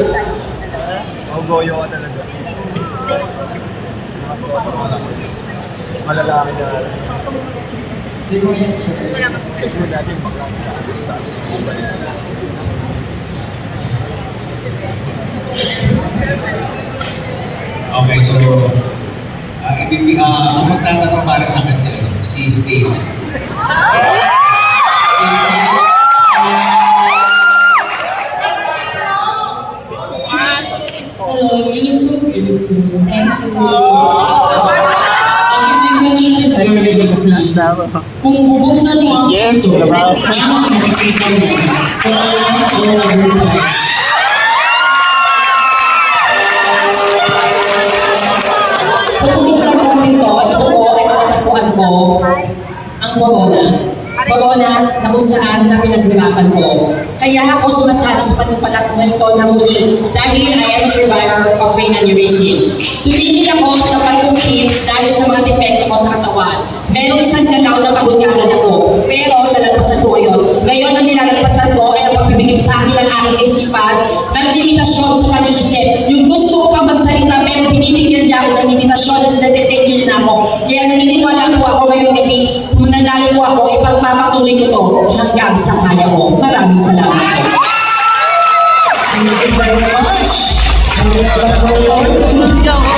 Yes. Oh, goyo ka talaga. Malalaki na. Hindi mo yan sir. Hindi mo Okay, so uh, ibig, uh, magtatanong para sa akin sila, si Stacy. Ah! Hello, you look so beautiful. Thank you. Ang inyong question is very easy. Kung bubuksan mo ang diba? ano ang makikita mo? Corona na kung saan na pinaghirapan ko. Kaya ako sumasala sa panumpalat ng ito na muli dahil I am a survivor of brain aneurysm. Tumigil ako sa pag-compete dahil sa mga depekto ko sa katawan. Merong isang galaw na pagod agad ako, pero nalagpasan ko yun. Ngayon ang nilalagpasan ko ay ang pagbibigay sa akin ng aking kaisipan ng limitasyon sa pag-iisip. Yung gusto ko pang magsalita pero binibigyan niya ako ng limitasyon at nade-danger na ako. Kaya naniniwala po ako ngayong gabi, Nananalo po ako, ipagpapatuloy ko to hanggang sa kaya ko. Maraming salamat po. Thank you very much. Thank you very much.